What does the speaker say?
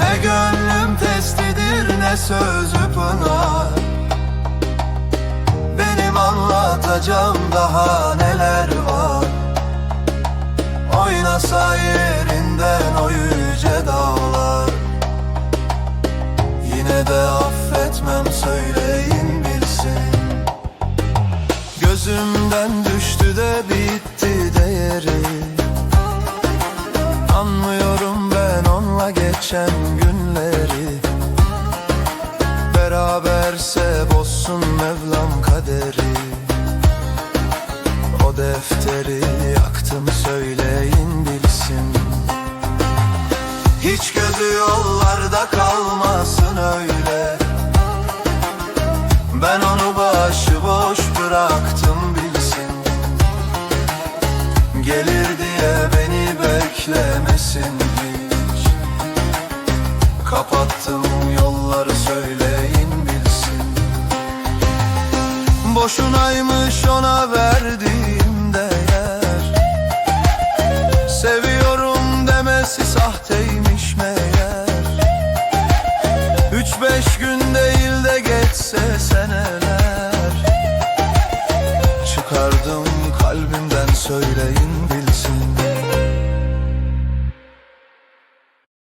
Ne gönlüm testidir ne sözü pınar. Benim anlatacağım daha neler var. Oynasa yerinden o yüce dağlar. Yine de affetmem söyleyin bilsin. Gözümden düştü de bitti değeri geçen günleri Beraberse bozsun Mevlam kaderi. O defteri yaktım söyleyin bilsin. Hiç gözü yollarda kalmasın Kapattım yolları söyleyin bilsin. Boşunaymış ona verdiğim değer. Seviyorum demesi sahteymiş meğer. Üç beş gün değil de geçse seneler. Çıkardım kalbimden söyleyin bir